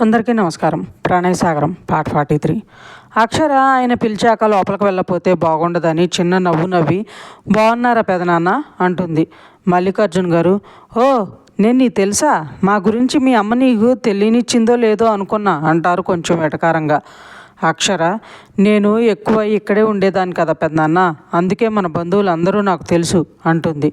అందరికీ నమస్కారం. ప్రణయ్ సాగరం పార్ట్ ఫార్టీ త్రీ. అక్షర ఆయన పిలిచాక లోపలికి వెళ్ళకపోతే బాగుండదని చిన్న నవ్వు నవ్వి బాగున్నారా పెదనాన్న? అంటుంది. మల్లికార్జున్ గారు ఓ నేను నీ తెలుసా? మా గురించి మీ అమ్మ నీకు తెలియనిచ్చిందో లేదో అనుకున్నా అంటారు కొంచెం వెటకారంగా. అక్షర నేను ఎక్కువ ఇక్కడే ఉండేదాన్ని కదా పెద్దనాన్న అందుకే మన బంధువులు అందరూ నాకు తెలుసు అంటుంది.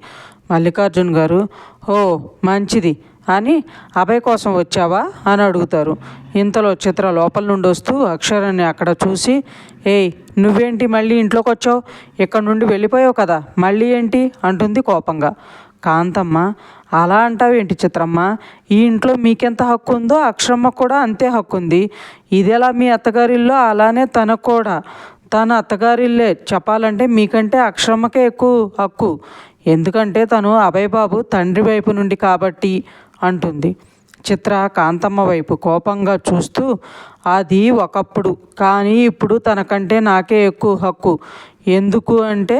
మల్లికార్జున్ గారు ఓ మంచిది. అని అభయ కోసం వచ్చావా? అని అడుగుతారు. ఇంతలో చిత్ర లోపల నుండి వస్తూ అక్షరాన్ని అక్కడ చూసి ఏయ్ నువ్వేంటి మళ్ళీ ఇంట్లోకి వచ్చావు? ఇక్కడ నుండి వెళ్ళిపోయావు కదా మళ్ళీ ఏంటి? అంటుంది కోపంగా. కాంతమ్మ అలా అంటావేంటి చిత్రమ్మ? ఈ ఇంట్లో మీకెంత హక్కు ఉందో అక్షరమ్మ కూడా అంతే హక్కు ఉంది ఇదేలా మీ అత్తగారిల్లో అలానే తనకు కూడా. తన అత్తగారిల్లే. చెప్పాలంటే మీకంటే అక్షరమ్మకే ఎక్కువ హక్కు. ఎందుకంటే తను అభయ్ బాబు తండ్రి వైపు నుండి కాబట్టి అంటుంది. చిత్ర కాంతమ్మ వైపు కోపంగా చూస్తూ అది ఒకప్పుడు కానీ ఇప్పుడు తనకంటే నాకే ఎక్కువ హక్కు. ఎందుకు అంటే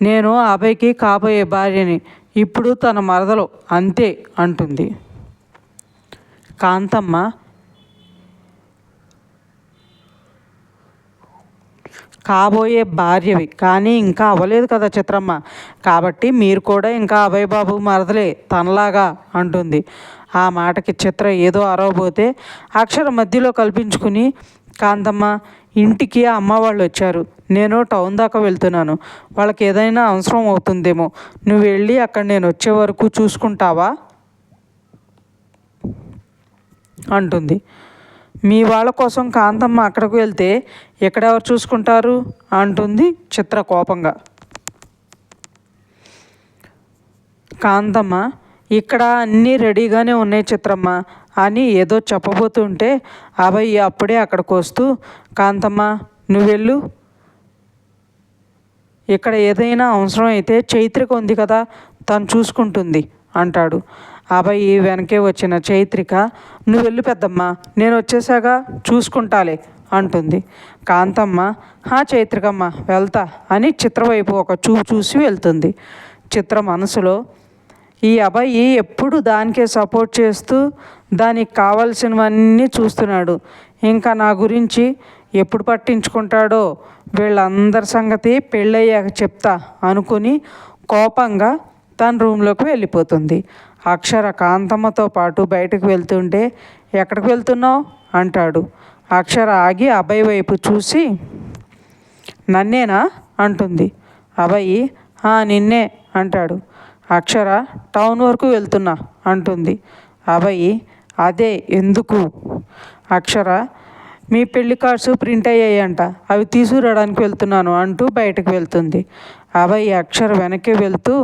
నేను అభయ్కి కాబోయే భార్యని. ఇప్పుడు తన మరదలు అంతే అంటుంది. కాంతమ్మ కాబోయే భార్యవి కానీ ఇంకా అవ్వలేదు కదా చిత్రమ్మ. కాబట్టి మీరు కూడా ఇంకా అభయ్ బాబు మరదలే తనలాగా అంటుంది. ఆ మాటకి చిత్ర ఏదో అరవబోతే అక్షర మధ్యలో కల్పించుకుని కాంతమ్మ ఇంటికి అమ్మ వాళ్ళు వచ్చారు. నేను టౌన్ దాకా వెళ్తున్నాను. వాళ్ళకి ఏదైనా అవసరం అవుతుందేమో. నువ్వు వెళ్ళి అక్కడ నేను వచ్చే వరకు చూసుకుంటావా? అంటుంది. మీ వాళ్ళ కోసం కాంతమ్మ అక్కడికి వెళ్తే ఎక్కడెవరు చూసుకుంటారు? అంటుంది చిత్ర కోపంగా. కాంతమ్మ ఇక్కడ అన్నీ రెడీగానే ఉన్నాయి చిత్రమ్మ. అని ఏదో చెప్పబోతుంటే అభయ్య అప్పుడే అక్కడికి వస్తూ కాంతమ్మ నువ్వెళ్ళు. ఇక్కడ ఏదైనా అవసరం అయితే చైత్రిక ఉంది కదా తను చూసుకుంటుంది అంటాడు. అభయ్ వెనకే వచ్చిన చైత్రిక నువ్వు వెళ్ళు పెద్దమ్మ నేను వచ్చేసాక చూసుకుంటాలే అంటుంది. కాంతమ్మ హా చైత్రికమ్మ వెళ్తా అని చిత్రవైపు ఒక చూపు చూసి వెళ్తుంది. చిత్ర మనసులో ఈ అబ్బాయి ఎప్పుడు దానికే సపోర్ట్ చేస్తూ దానికి కావాల్సినవన్నీ చూస్తున్నాడు. ఇంకా నా గురించి ఎప్పుడు పట్టించుకుంటాడో వీళ్ళందరి సంగతి పెళ్ళయ్యాక చెప్తా అనుకుని కోపంగా తన రూమ్లోకి వెళ్ళిపోతుంది. అక్షర కాంతమ్మతో పాటు బయటకు వెళ్తుంటే ఎక్కడికి వెళ్తున్నావు? అంటాడు. అక్షర ఆగి అబ్బాయి వైపు చూసి నన్నేనా? అంటుంది. అబ్బాయి నిన్నే అంటాడు. అక్షర టౌన్ వరకు వెళ్తున్నా అంటుంది. అభయ్ అదే ఎందుకు? అక్షర మీ పెళ్ళి కార్డ్స్ ప్రింట్ అయ్యాయంట అవి తీసుకురావడానికి వెళ్తున్నాను అంటూ బయటకు వెళ్తుంది. అభయ్ అక్షర వెనక్కి వెళ్తూ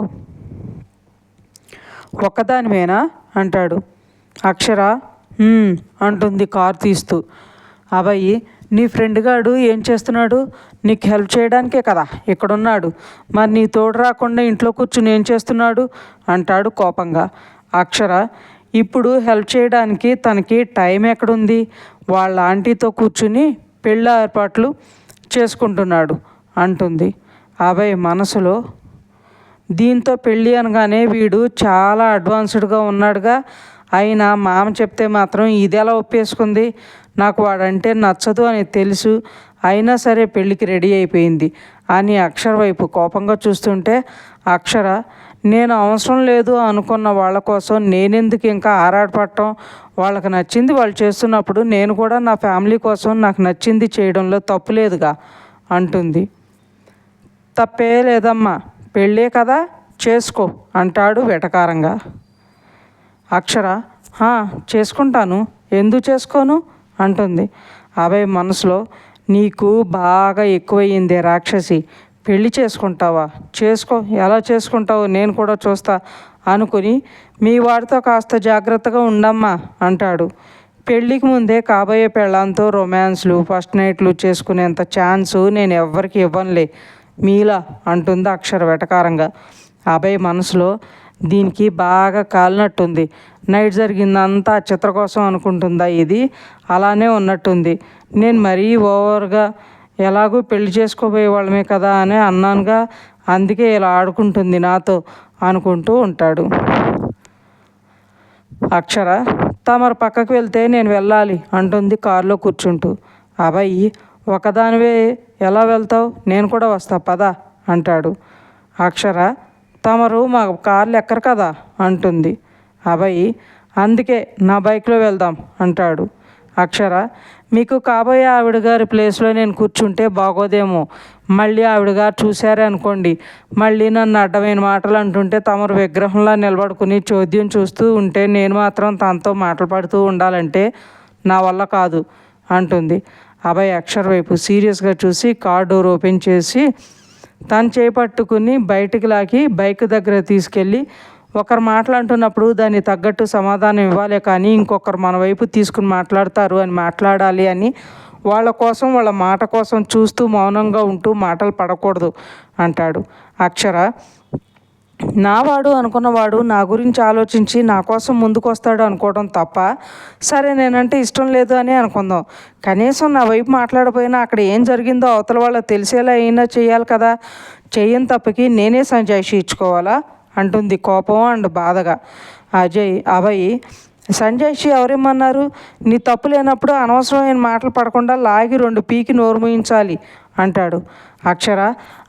ఒక్కదానివేనా? అంటాడు. అక్షర అంటుంది కార్ తీస్తూ. అబ్బాయి నీ ఫ్రెండ్ గాడు ఏం చేస్తున్నాడు? నీకు హెల్ప్ చేయడానికే కదా ఇక్కడున్నాడు. మరి నీ తోడు రాకుండా ఇంట్లో కూర్చుని ఏం చేస్తున్నాడు? అంటాడు కోపంగా. అక్షర ఇప్పుడు హెల్ప్ చేయడానికి తనకి టైం ఎక్కడుంది? వాళ్ళ ఆంటీతో కూర్చుని పెళ్ళి ఏర్పాట్లు చేసుకుంటున్నాడు అంటుంది. అభయ్ మనసులో దీంతో పెళ్ళి అనగానే వీడు చాలా అడ్వాన్స్డ్గా ఉన్నాడుగా అయినా మామ చెప్తే మాత్రం ఇది ఎలా ఒప్పేసుకుంది. నాకు వాడంటే నచ్చదు అని తెలుసు. అయినా సరే పెళ్ళికి రెడీ అయిపోయింది. అని అక్షర వైపు కోపంగా చూస్తుంటే అక్షర నేను అవసరం లేదు అనుకున్న వాళ్ళ కోసం నేనెందుకు ఇంకా ఆరాటపడటం? వాళ్ళకి నచ్చింది వాళ్ళు చేస్తున్నప్పుడు నేను కూడా నా ఫ్యామిలీ కోసం నాకు నచ్చింది చేయడంలో తప్పు లేదుగా అంటుంది. తప్పే లేదమ్మా పెళ్ళే కదా చేసుకో అంటాడు వెటకారంగా. అక్షర చేసుకుంటాను. ఎందుకు చేసుకోను? అంటుంది. అభయ్ మనసులో నీకు బాగా ఎక్కువయ్యిందే రాక్షసి. పెళ్ళి చేసుకుంటావా? చేసుకో. ఎలా చేసుకుంటావో? నేను కూడా చూస్తా అనుకుని మీ వాడితో కాస్త జాగ్రత్తగా ఉండమ్మా అంటాడు. పెళ్ళికి ముందే కాబోయే పెళ్ళంతో రొమాన్స్లు ఫస్ట్ నైట్లు చేసుకునేంత ఛాన్సు నేను ఎవ్వరికి ఇవ్వనులే. మీలా అంటుంది అక్షర వెటకారంగా. అభయ్ మనసులో దీనికి బాగా కాలినట్టుంది. నైట్ జరిగిందంతా చిత్ర కోసం అనుకుంటుందా ఇది? అలానే ఉన్నట్టుంది. నేను మరీ ఓవర్గా ఎలాగో పెళ్ళి చేసుకోబోయే వాళ్ళమే కదా అని అన్నానుగా. అందుకే ఇలా ఆడుకుంటుంది నాతో అనుకుంటూ ఉంటాడు. అక్షర తమరు పక్కకు వెళ్తే నేను వెళ్ళాలి అంటుంది కారులో కూర్చుంటూ. అబ్బాయి ఒకదానివే ఎలా వెళ్తావు? నేను కూడా వస్తా పదా అంటాడు. అక్షర తమరు మా కార్లు ఎక్కరు కదా అంటుంది. అభయ్ అందుకే నా బైక్లో వెళ్దాం అంటాడు. అక్షర మీకు కాబోయే ఆవిడ గారి ప్లేస్లో నేను కూర్చుంటే బాగోదేమో. మళ్ళీ ఆవిడ గారు చూశారే అనుకోండి. మళ్ళీ నన్ను అడ్డమైన మాటలు అంటుంటే తమరు విగ్రహంలా నిలబడుకుని చోద్యం చూస్తూ ఉంటే నేను మాత్రం తనతో మాటలు పడుతూ ఉండాలంటే నా వల్ల కాదు అంటుంది. అభయ్ అక్షర్ వైపు సీరియస్గా చూసి కార్ డోర్ ఓపెన్ చేసి తను చేపట్టుకుని బయటికి లాగి బైక్ దగ్గర తీసుకెళ్ళి ఒకరు మాట్లాడుతున్నప్పుడు దాన్ని తగ్గట్టు సమాధానం ఇవ్వాలి కానీ ఇంకొకరు మన వైపు తీసుకుని మాట్లాడతారు అని మాట్లాడాలి అని వాళ్ళ కోసం వాళ్ళ మాట కోసం చూస్తూ మౌనంగా ఉంటూ మాటలు పడకూడదు అంటాడు. అక్షర నావాడు అనుకున్నవాడు నా గురించి ఆలోచించి నా కోసం ముందుకు వస్తాడు అనుకోవడం తప్ప సరే నేనంటే ఇష్టం లేదు అని అనుకుందాం. కనీసం నా వైపు మాట్లాడపోయినా అక్కడ ఏం జరిగిందో అవతల వాళ్ళకి తెలిసేలా అయినా చేయాలి కదా. చేయని తప్పకి నేనే సంజాయిషి ఇచ్చుకోవాలా? అంటుంది కోపం అండ్ బాధగా. అజయ్ అభయ్ సంజయ్షి ఎవరేమన్నారు? నీ తప్పు లేనప్పుడు అనవసరమైన మాటలు పడకుండా లాగి రెండు పీకి నోరు ముయించాలి. అంటాడు. అక్షర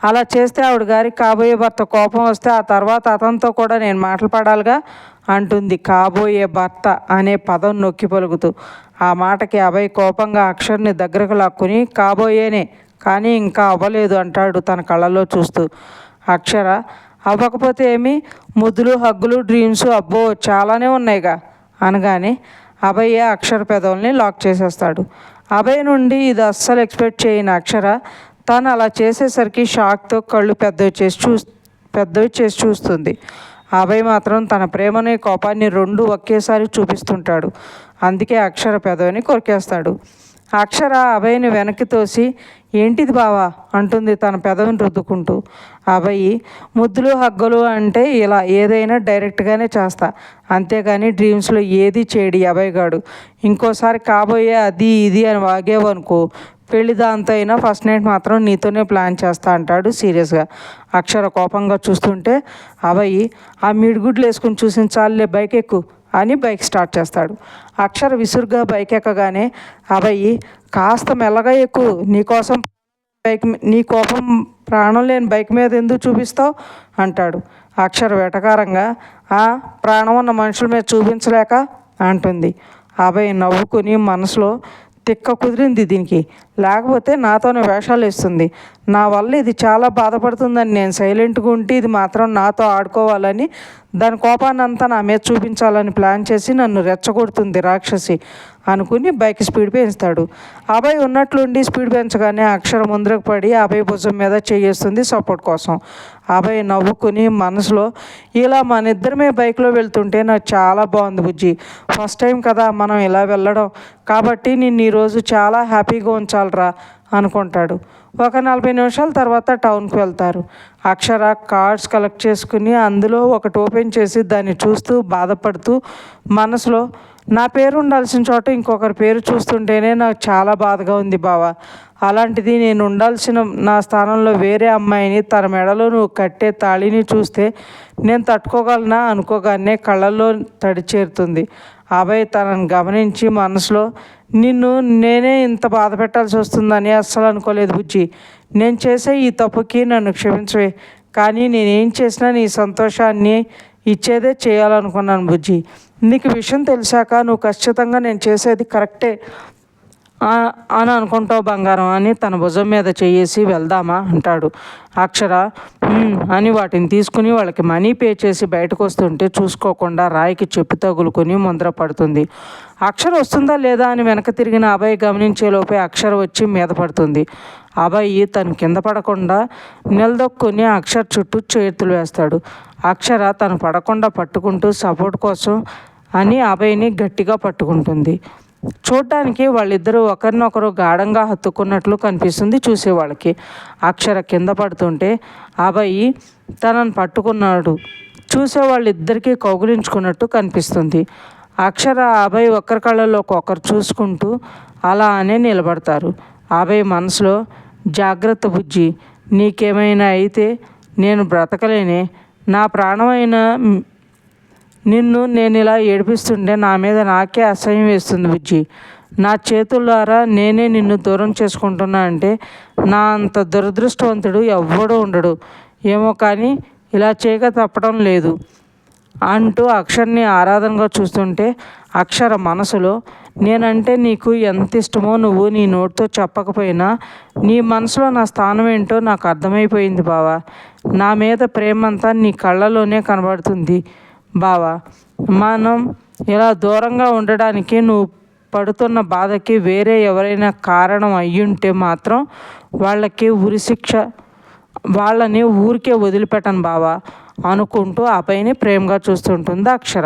అలా చేస్తే ఆవిడ గారికి కాబోయే భర్త కోపం వస్తే ఆ తర్వాత అతనితో కూడా నేను మాటలు పడాలిగా? అంటుంది. కాబోయే భర్త అనే పదం నొక్కి పలుకుతూ. ఆ మాటకి అభయ్ కోపంగా అక్షర్ని దగ్గరకు లాక్కుని కాబోయేనే కానీ ఇంకా అవ్వలేదు అంటాడు తన కళ్ళలో చూస్తూ. అక్షర అవ్వకపోతే ఏమి? ముద్దులు హగ్గులు డ్రీమ్స్ అబ్బో చాలానే ఉన్నాయిగా అనగానే అభయ్య అక్షర పెదవుల్ని లాక్ చేసేస్తాడు. అభయ్ నుండి ఇది అస్సలు ఎక్స్పెక్ట్ చేయని అక్షర. తను అలా చేసేసరికి షాక్తో కళ్ళు పెద్దవి చేసి చూ పెద్దవి చేసి చూస్తుంది. అభయ్ మాత్రం తన ప్రేమని కోపాన్ని రెండు ఒకేసారి చూపిస్తుంటాడు. అందుకే అక్షర పెదవిని కొరికేస్తాడు. అక్షర అభయ్ని వెనక్కి తోసి ఏంటిది బావా? అంటుంది తన పెదవిని రుద్దుకుంటూ. అభయ్ ముద్దులు హగ్గులు అంటే ఇలా ఏదైనా డైరెక్ట్గానే చేస్తా. అంతేగాని డ్రీమ్స్లో ఏది చేయడి అభయ్ గాడు. ఇంకోసారి కాబోయే అది ఇది అని వాగేవనుకో. పెళ్ళి దాంతో అయినా ఫస్ట్ నైట్ మాత్రం నీతోనే ప్లాన్ చేస్తా అంటాడు సీరియస్గా. అక్షర కోపంగా చూస్తుంటే అభయ్ ఆ మిడిగుడ్లు వేసుకుని చూసిన చాలులే బైక్ ఎక్కు అని బైక్ స్టార్ట్ చేస్తాడు. అక్షర విసురుగా బైక్ ఎక్కగానే అభయ్ కాస్త మెల్లగా ఎక్కువ నీకోసం బైక్ నీ కోపం ప్రాణం లేని బైక్ మీద ఎందుకు చూపిస్తావు? అంటాడు. అక్షర వెటకారంగా ఆ ప్రాణం ఉన్న మనుషుల మీద చూపించలేక? అంటుంది. అభయ్ నవ్వుకుని మనసులో తిక్క కుదిరింది దీనికి. లేకపోతే నాతోనే వేషాలు వేస్తుంది. నా వల్ల ఇది చాలా బాధపడుతుందని నేను సైలెంట్గా ఉంటే ఇది మాత్రం నాతో ఆడుకోవాలని దాని కోపాన్ని నా మీద చూపించాలని ప్లాన్ చేసి నన్ను రెచ్చగొడుతుంది రాక్షసి అనుకుని బైక్ స్పీడ్ పెంచుతాడు. అభయ్ ఉన్నట్లుండి స్పీడ్ పెంచగానే అక్షరం ముందరకు పడి అభయ భుజం మీద చేయేస్తుంది సపోర్ట్ కోసం. అభయ్ నవ్వుకుని మనసులో ఇలా మన ఇద్దరమే బైక్లో వెళ్తుంటే నాకు చాలా బాగుంది బుజ్జి. ఫస్ట్ టైం కదా మనం ఇలా వెళ్ళడం. కాబట్టి నిన్ను ఈరోజు చాలా హ్యాపీగా ఉంచాలిరా. అనుకుంటాడు. ఒక నలభై నిమిషాల తర్వాత టౌన్కి వెళ్తారు. అక్షర కార్డ్స్ కలెక్ట్ చేసుకుని అందులో ఒకటి ఓపెన్ చేసి దాన్ని చూస్తూ బాధపడుతూ మనసులో నా పేరు ఉండాల్సిన చోట ఇంకొకరి పేరు చూస్తుంటేనే నాకు చాలా బాధగా ఉంది బావా. అలాంటిది నేను ఉండాల్సిన నా స్థానంలో వేరే అమ్మాయిని తన మెడలో నువ్వు కట్టే తాళిని చూస్తే నేను తట్టుకోగలనా? అనుకోగానే కళ్ళల్లో తడి చేరుతుంది. అభయ్ తనని గమనించి మనసులో నిన్ను నేనే ఇంత బాధ పెట్టాల్సి వస్తుందని అస్సలు అనుకోలేదు బుజ్జి. నేను చేసే ఈ తప్పుకి నన్ను క్షమించవే. కానీ నేనేం చేసినా నీ సంతోషాన్ని ఇచ్చేదే చేయాలనుకున్నాను బుజ్జి. నీకు విషయం తెలిసాక నువ్వు ఖచ్చితంగా నేను చేసేది కరెక్టే. అని అనుకుంటావు బంగారం అని తన భుజం మీద చేసి వెళ్దామా అంటాడు. అక్షర అని వాటిని తీసుకుని వాళ్ళకి మనీ పే చేసి బయటకు వస్తుంటే చూసుకోకుండా రాయికి చెప్పు తగులుకొని ముందర పడుతుంది. అక్షర వస్తుందా లేదా? అని వెనక తిరిగిన అభయ్ గమనించేలోపే అక్షర వచ్చి మీద పడుతుంది. అభయ్ తను కింద పడకుండా నిలదొక్కుని అక్షర చుట్టూ చేతులు వేస్తాడు. అక్షర తను పడకుండా పట్టుకుంటూ సపోర్ట్ కోసం అని అభయ్ని గట్టిగా పట్టుకుంటుంది. చూడటానికి వాళ్ళిద్దరూ ఒకరినొకరు గాఢంగా హత్తుకున్నట్లు కనిపిస్తుంది చూసేవాళ్ళకి. అక్షర కింద పడుతుంటే అబ్బాయి తనను పట్టుకున్నాడు. చూసే వాళ్ళిద్దరికీ కౌగులించుకున్నట్టు కనిపిస్తుంది అక్షర అభయ్ ఒకరి కళ్ళలోకి ఒకరు చూసుకుంటూ అలా అనే నిలబడతారు. అబ్బాయి మనసులో జాగ్రత్త బుజ్జి నీకేమైనా అయితే నేను బ్రతకలేనే. నా ప్రాణమైన నిన్ను నేను ఇలా ఏడిపిస్తుంటే నా మీద నాకే అసహ్యం వేస్తుంది బుజ్జి. నా చేతుల ద్వారా నేనే నిన్ను దూరం చేసుకుంటున్నా అంటే నా అంత దురదృష్టవంతుడు ఎవ్వడూ ఉండడు. ఏమో కానీ ఇలా చేయక తప్పడం లేదు. అంటూ అక్షర్ని ఆరాధనగా చూస్తుంటే అక్షర మనసులో నేనంటే నీకు ఎంత ఇష్టమో నువ్వు నీ నోటితో చెప్పకపోయినా నీ మనసులో నా స్థానం ఏంటో నాకు అర్థమైపోయింది బావా. నా మీద ప్రేమంతా నీ కళ్ళలోనే కనబడుతుంది. బావా మనం ఇలా దూరంగా ఉండడానికి నువ్వు పడుతున్న బాధకి వేరే ఎవరైనా కారణం అయ్యుంటే మాత్రం వాళ్ళకి ఉరిశిక్ష వాళ్ళని ఊరికే వదిలిపెట్టను బావా అనుకుంటూ ఆ పైన ప్రేమగా చూస్తుంటుంది అక్షర.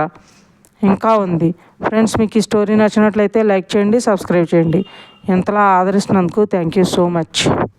ఇంకా ఉంది. ఫ్రెండ్స్ మీకు ఈ స్టోరీ నచ్చినట్లయితే లైక్ చేయండి సబ్స్క్రైబ్ చేయండి. ఎంతలా ఆదరిస్తున్నందుకు థ్యాంక్ యూ సో మచ్.